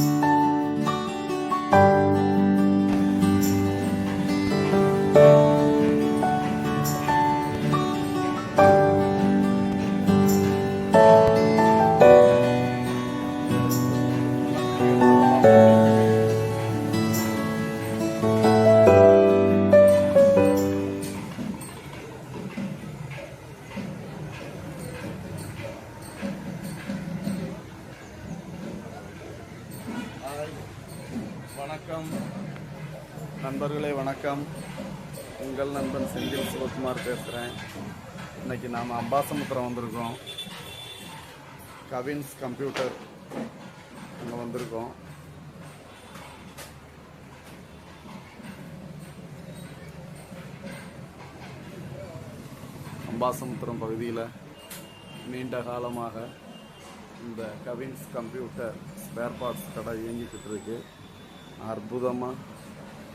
you வணக்கம். நண்பர்களே வணக்கம். உங்கள் நண்பன் செந்தில் சிவகுமார் பேசுகிறேன் இன்றைக்கி நாம் அம்பாசமுத்திரம் வந்திருக்கோம். கவின்ஸ் கம்ப்யூட்டர் அங்கே வந்திருக்கோம். அம்பாசமுத்திரம் பகுதியில் நீண்ட காலமாக இந்த கவின்ஸ் கம்ப்யூட்டர் ஸ்பேர் பார்ட்ஸ் கடை இயங்கிக்கிட்டு இருக்கு அற்புதமாக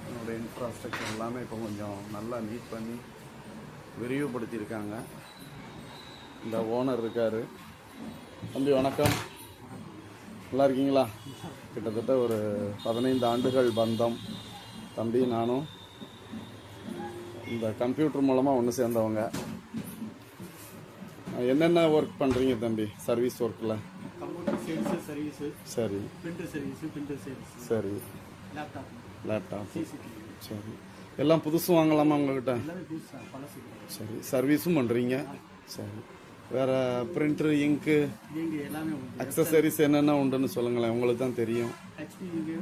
என்னோட இன்ஃப்ராஸ்ட்ரக்சர் எல்லாமே இப்போ கொஞ்சம் நல்லா நீட் பண்ணி விரிவுபடுத்தியிருக்காங்க. இந்த ஓனர் இருக்கார். தம்பி வணக்கம். நல்லா இருக்கீங்களா? கிட்டத்தட்ட ஒரு பதினைந்து ஆண்டுகள் பந்தம். தம்பி நானும் இந்த கம்ப்யூட்டர் மூலமாக ஒன்று சேர்ந்தவங்க. என்னென்ன ஒர்க் பண்ணுறீங்க தம்பி? சர்வீஸ் ஒர்க்கில் சேல்ஸு சர்வீஸு சரி. பிரிண்டர் சர்வீஸு பிரிண்டர் சேல்ஸ் சரி. லேப்டாப் லேப்டாப் சரி. எல்லாம் புதுசும் வாங்கலாமா உங்ககிட்ட? புதுசு. சரி. சர்வீஸும் பண்ணுறீங்க சரி. வேறு பிரிண்டர் இங்கு இங்கே எல்லாமே அக்சசரிஸ் என்னென்ன உண்டுன்னு சொல்லுங்களேன். உங்களுக்கு தான் தெரியும். இங்கு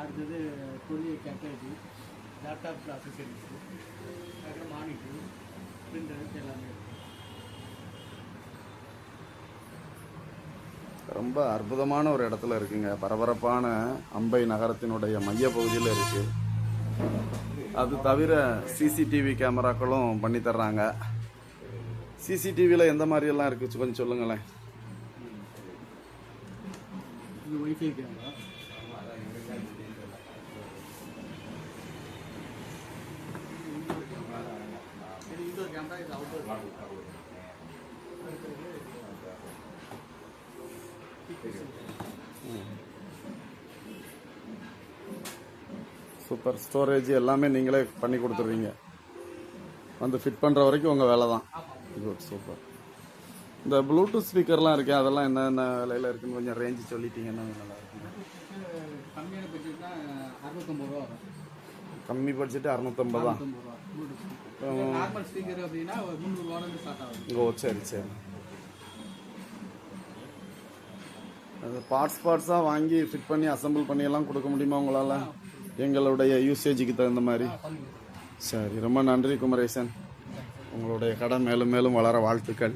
அடுத்தது courier cartridge laptop accessories monitor printer எல்லாமே ரொம்ப அற்புதமான ஒரு இடத்துல இருக்குங்க. பரபரப்பான அம்பை நகரத்தினுடைய மைய பகுதியில் இருக்கு. அது தவிர சிசிடிவி கேமராக்களும் பண்ணி தர்றாங்க. சிசிடிவியில் எந்த மாதிரியெல்லாம் இருக்கு? கொஞ்சம் சொல்லுங்களேன். இது சூப்பர் ஸ்டோரேஜ் எல்லாமே நீங்களே பண்ணி கொடுத்துட்றீங்க. வந்து ஃபிட் பண்ணுற வரைக்கும் உங்கள் வேலை தான். குட் சூப்பர் இந்த ப்ளூடூத் ஸ்பீக்கர்லாம் இருக்கே அதெல்லாம் என்னென்ன விலையில் இருக்குன்னு கொஞ்சம் ரேஞ்சு சொல்லிட்டீங்கன்னா நல்லா இருக்கும் கம்மியான பட்ஜெட் அறுநூத்தம்பது கம்மி தான். ஓ சரி சரி. அது பார்ட்ஸ் பார்ட்ஸாக வாங்கி ஃபிட் பண்ணி அசெம்பிள் பண்ணி எல்லாம் கொடுக்க முடியுமா உங்களால்? எங்களுடைய யூசேஜுக்கு தகுந்த மாதிரி. சரி ரொம்ப நன்றி குமரேசன். உங்களுடைய கடை மேலும் மேலும் வளர வாழ்த்துக்கள்.